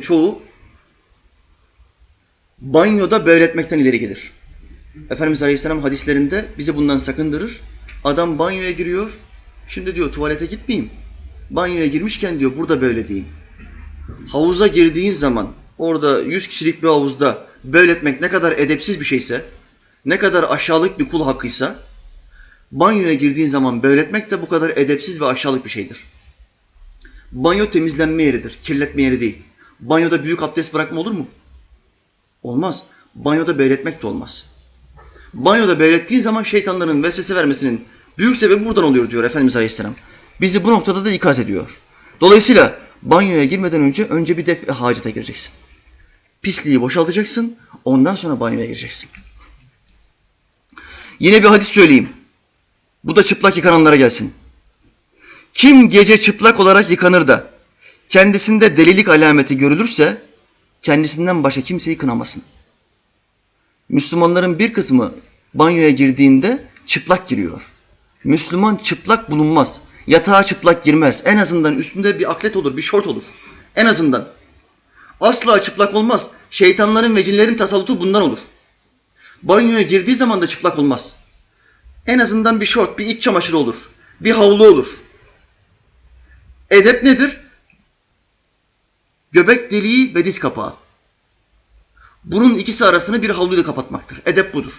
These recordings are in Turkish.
çoğu banyoda böyletmekten ileri gelir. Efendimiz Aleyhisselam hadislerinde bizi bundan sakındırır. Adam banyoya giriyor. Şimdi diyor tuvalete gitmeyeyim. Banyoya girmişken diyor burada böyle diyeyim. Havuza girdiğin zaman orada 100 kişilik bir havuzda böyletmek ne kadar edepsiz bir şeyse, ne kadar aşağılık bir kul hakkıysa, banyoya girdiğin zaman böyletmek de bu kadar edepsiz ve aşağılık bir şeydir. Banyo temizlenme yeridir, kirletme yeri değil. Banyoda büyük abdest bırakma olur mu? Olmaz. Banyoda beyletmek de olmaz. Banyoda beylettiğin zaman şeytanların vesvese vermesinin büyük sebebi buradan oluyor diyor Efendimiz Aleyhisselam. Bizi bu noktada da ikaz ediyor. Dolayısıyla banyoya girmeden önce önce bir def hacete gireceksin. Pisliği boşaltacaksın, ondan sonra banyoya gireceksin. Yine bir hadis söyleyeyim. Bu da çıplak yıkananlara gelsin. Kim gece çıplak olarak yıkanır da kendisinde delilik alameti görülürse kendisinden başka kimseyi kınamasın. Müslümanların bir kısmı banyoya girdiğinde çıplak giriyor. Müslüman çıplak bulunmaz. Yatağa çıplak girmez. En azından üstünde bir aklet olur, bir şort olur. En azından. Asla çıplak olmaz. Şeytanların ve cinlerin tasallutu bundan olur. Banyoya girdiği zaman da çıplak olmaz. En azından bir şort, bir iç çamaşırı olur. Bir havlu olur. Edep nedir? Göbek deliği ve diz kapağı. Bunun ikisi arasını bir havluyla kapatmaktır. Edep budur.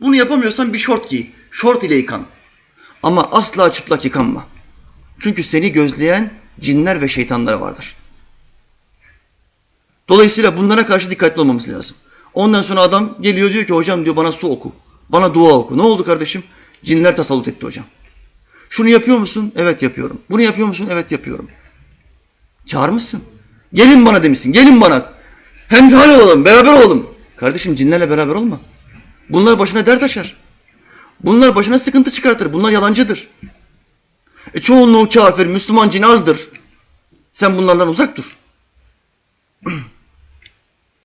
Bunu yapamıyorsan bir şort giy. Şort ile yıkan. Ama asla çıplak yıkanma. Çünkü seni gözleyen cinler ve şeytanlar vardır. Dolayısıyla bunlara karşı dikkatli olmamız lazım. Ondan sonra adam geliyor diyor ki hocam diyor bana su oku. Bana dua oku. Ne oldu kardeşim? Cinler tasallut etti hocam. Şunu yapıyor musun? Evet yapıyorum. Bunu yapıyor musun? Evet yapıyorum. Çağırmışsın. Gelin bana demişsin. Gelin bana. Hem hal olalım, beraber olalım. Kardeşim cinlerle beraber olma. Bunlar başına dert açar. Bunlar başına sıkıntı çıkartır. Bunlar yalancıdır. E, çoğunluğu kafir, Müslüman cin azdır. Sen bunlardan uzak dur.